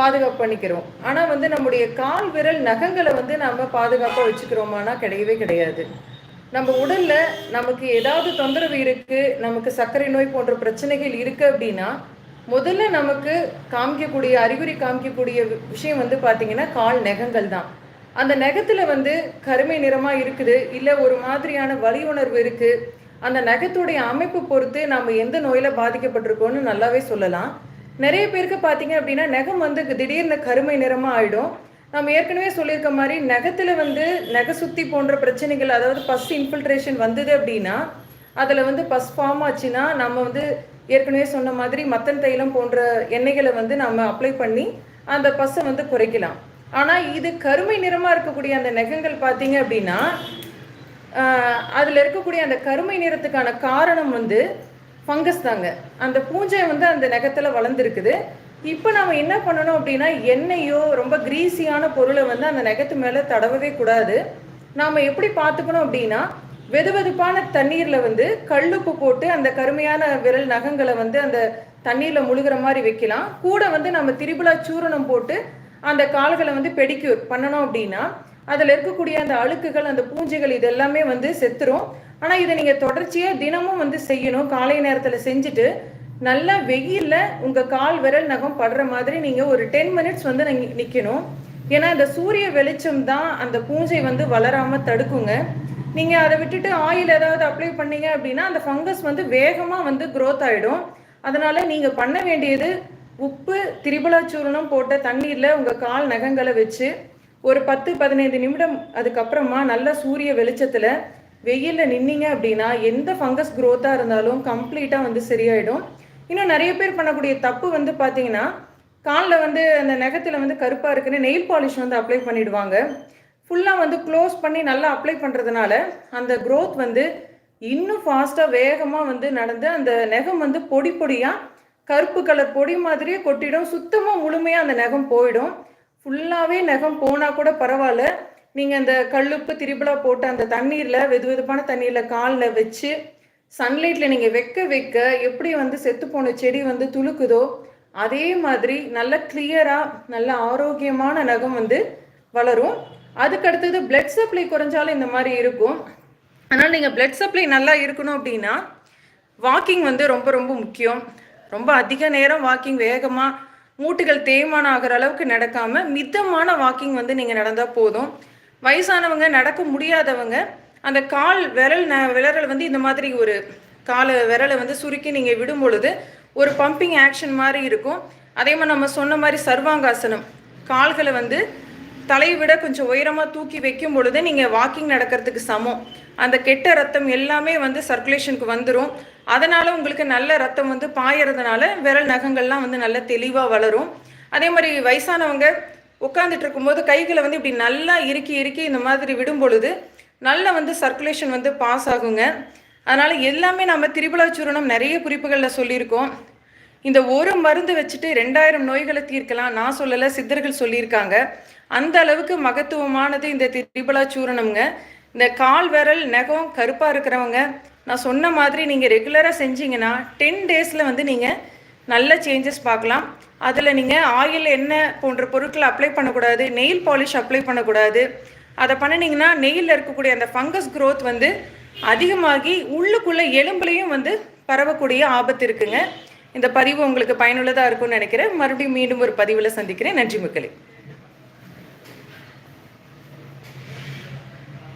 பாதுகாப்பு பண்ணிக்கிறோம். ஆனால் வந்து நம்முடைய கால் விரல் நகங்களை வந்து நம்ம பாதுகாப்பாக வச்சுக்கிறோமானா கிடையவே கிடையாது. நம்ம உடல்ல நமக்கு ஏதாவது தொந்தரவு இருக்கு நமக்கு சர்க்கரை நோய் போன்ற பிரச்சனைகள் இருக்கு அப்படின்னா முதல்ல நமக்கு காமிக்கக்கூடிய அறிகுறி காமிக்கக்கூடிய விஷயம் வந்து பார்த்தீங்கன்னா கால் நகங்கள் தான். அந்த நகத்தில் வந்து கருமை நிறமாக இருக்குது இல்லை ஒரு மாதிரியான வலி உணர்வு இருக்குது அந்த நகத்துடைய அமைப்பு பொறுத்து நம்ம எந்த நோயில் பாதிக்கப்பட்டிருக்கோன்னு நல்லாவே சொல்லலாம். நிறைய பேருக்கு பார்த்தீங்க அப்படின்னா நகம் வந்து திடீர்னு கருமை நிறமாக ஆகிடும் நம்ம ஏற்கனவே சொல்லியிருக்க மாதிரி நகத்தில் வந்து நகை சுத்தி போன்ற பிரச்சனைகள் அதாவது பஸ் இன்ஃபில்ட்ரேஷன் வந்தது அப்படின்னா அதில் வந்து பஸ் ஃபார்ம் ஆச்சுன்னா நம்ம வந்து ஏற்கனவே சொன்ன மாதிரி மத்தன் தைலம் போன்ற எண்ணெய்களை வந்து நம்ம அப்ளை பண்ணி அந்த பஸ்ஸை வந்து குறைக்கலாம். ஆனால் இது கருமை நிறமாக இருக்கக்கூடிய அந்த நகங்கள் பார்த்தீங்க அப்படின்னா அதில் இருக்கக்கூடிய அந்த கருமை நிறத்துக்கான காரணம் வந்து ஃபங்கஸ் தாங்க. அந்த பூஞ்சை வந்து அந்த நகத்தில் வளர்ந்துருக்குது. இப்போ நம்ம என்ன பண்ணணும் அப்படின்னா எண்ணெயோ ரொம்ப கிரீஸியான பொருளை வந்து அந்த நகத்து மேலே தடவவே கூடாது. நாம் எப்படி பார்த்துக்கணும் அப்படின்னா வெதுவெதுப்பான தண்ணீரில் வந்து கல்லுப்பு போட்டு அந்த கருமையான விரல் நகங்களை வந்து அந்த தண்ணீரில் முழுகிற மாதிரி வைக்கலாம். கூட வந்து நம்ம திரிபுலா சூரணம் போட்டு அந்த கால்களை வந்து பெடிக்யூர் பண்ணணும் அப்படின்னா அதில் இருக்கக்கூடிய அந்த அழுக்குகள் அந்த பூஞ்சைகள் இதெல்லாமே வந்து செத்துரும். ஆனால் இதை நீங்கள் தொடர்ச்சியாக தினமும் வந்து செய்யணும். காலை நேரத்தில் செஞ்சுட்டு நல்லா வெயிலில் உங்கள் கால் விரல் நகம் படுற மாதிரி நீங்கள் ஒரு டென் மினிட்ஸ் வந்து நிற்கணும் ஏன்னா இந்த சூரிய வெளிச்சம் தான் அந்த பூஞ்சை வந்து வளராமல் தடுக்குங்க. நீங்கள் அதை விட்டுட்டு ஆயில் ஏதாவது அப்ளை பண்ணீங்க அப்படின்னா அந்த ஃபங்கஸ் வந்து வேகமாக வந்து க்ரோத் ஆகிடும் அதனால் நீங்கள் பண்ண வேண்டியது உப்பு திரிபலாச்சூர்ணம் போட்ட தண்ணீரில் உங்கள் கால் நகங்களை வச்சு ஒரு பத்து பதினைந்து நிமிடம் அதுக்கப்புறமா நல்ல சூரிய வெளிச்சத்தில் வெயிலில் நின்னீங்க அப்படின்னா எந்த ஃபங்கஸ் க்ரோத்தாக இருந்தாலும் கம்ப்ளீட்டாக வந்து சரியாயிடும். இன்னும் நிறைய பேர் பண்ணக்கூடிய தப்பு வந்து பார்த்தீங்கன்னா காலில் வந்து அந்த நகத்தில் வந்து கருப்பாக இருக்குன்னு நெயில் பாலிஷ் வந்து அப்ளை பண்ணிடுவாங்க. ஃபுல்லாக வந்து க்ளோஸ் பண்ணி நல்லா அப்ளை பண்ணுறதுனால அந்த க்ரோத் வந்து இன்னும் ஃபாஸ்ட்டாக வேகமாக வந்து நடந்து அந்த நகம் வந்து பொடி பொடியாக கருப்பு கலர் பொடி மாதிரியே கொட்டிடும். சுத்தமாக முழுமையாக அந்த நகம் போயிடும். ஃபுல்லாகவே நகம் போனால் கூட பரவாயில்ல. நீங்கள் அந்த கல்லுப்பு திரிபலா போட்டு அந்த தண்ணீரில் வெது வெதுப்பான தண்ணீரில் காலில் வச்சு சன்லைட்டில் நீங்கள் வைக்க வைக்க எப்படி வந்து செத்து போன செடி வந்து துளுக்குதோ அதே மாதிரி நல்ல கிளியராக நல்ல ஆரோக்கியமான நகம் வந்து வளரும். அதுக்கு அடுத்தது பிளட் சப்ளை குறைஞ்சாலும் இந்த மாதிரி இருக்கும். அதனால் நீங்கள் பிளட் சப்ளை நல்லா இருக்கணும் அப்படின்னா வாக்கிங் வந்து ரொம்ப ரொம்ப முக்கியம். ரொம்ப அதிக நேரம் வாக்கிங் வேகமாக மூட்டுகள் தேய்மானம் ஆகிற அளவுக்கு நடக்காமல் மிதமான வாக்கிங் வந்து நீங்கள் நடந்தால் போதும். வயசானவங்க நடக்க முடியாதவங்க அந்த கால் விரல் ந விரலை வந்து இந்த மாதிரி ஒரு கால விரலை வந்து சுருக்கி நீங்கள் விடும் பொழுது ஒரு பம்பிங் ஆக்ஷன் மாதிரி இருக்கும். அதே மாதிரி நம்ம சொன்ன மாதிரி சர்வாங்காசனம். கால்களை வந்து தலையை விட கொஞ்சம் உயரமாக தூக்கி வைக்கும் பொழுது நீங்கள் வாக்கிங் நடக்கிறதுக்கு சமம். அந்த கெட்ட ரத்தம் எல்லாமே வந்து சர்க்குலேஷனுக்கு வந்துடும் அதனால் உங்களுக்கு நல்ல ரத்தம் வந்து பாயறதுனால விரல் நகங்கள்லாம் வந்து நல்ல தெளிவாக வளரும். அதே மாதிரி வயசானவங்க உட்காந்துட்டு இருக்கும்போது கைகளை வந்து இப்படி நல்லா இறுக்கி இறுக்கி இந்த மாதிரி விடும் பொழுது நல்ல வந்து சர்க்குலேஷன் வந்து பாஸ் ஆகுங்க. அதனால் எல்லாமே நம்ம திரிபுலாச்சூரணம் நிறைய குறிப்புகளில் சொல்லியிருக்கோம். இந்த ஒரு மருந்து வச்சுட்டு ரெண்டாயிரம் நோய்களை தீர்க்கலாம். நான் சொல்லலை சித்தர்கள் சொல்லியிருக்காங்க. அந்த அளவுக்கு மகத்துவமானது இந்த திரிபுலாச்சூரணம்ங்க இந்த கால் விரல் நகம் கருப்பாக இருக்கிறவங்க நான் சொன்ன மாதிரி நீங்கள் ரெகுலராக செஞ்சீங்கன்னா டென் டேஸில் வந்து நீங்கள் நல்ல சேஞ்சஸ் பார்க்கலாம். அதில் நீங்கள் ஆயில் என்ன போன்ற பொருட்களை அப்ளை பண்ணக்கூடாது. நெயில் பாலிஷ் அப்ளை பண்ணக்கூடாது. அதை பண்ணினீங்கன்னா நெயிலில் இருக்கக்கூடிய அந்த ஃபங்கஸ் க்ரோத் வந்து அதிகமாகி உள்ளுக்குள்ளே எலும்புலையும் வந்து பரவக்கூடிய ஆபத்து இருக்குங்க. இந்த பதிவு உங்களுக்கு பயனுள்ளதாக இருக்கும்னு நினைக்கிறேன். மறுபடியும் மீண்டும் ஒரு பதிவில் சந்திக்கிறேன். நன்றி மக்களே.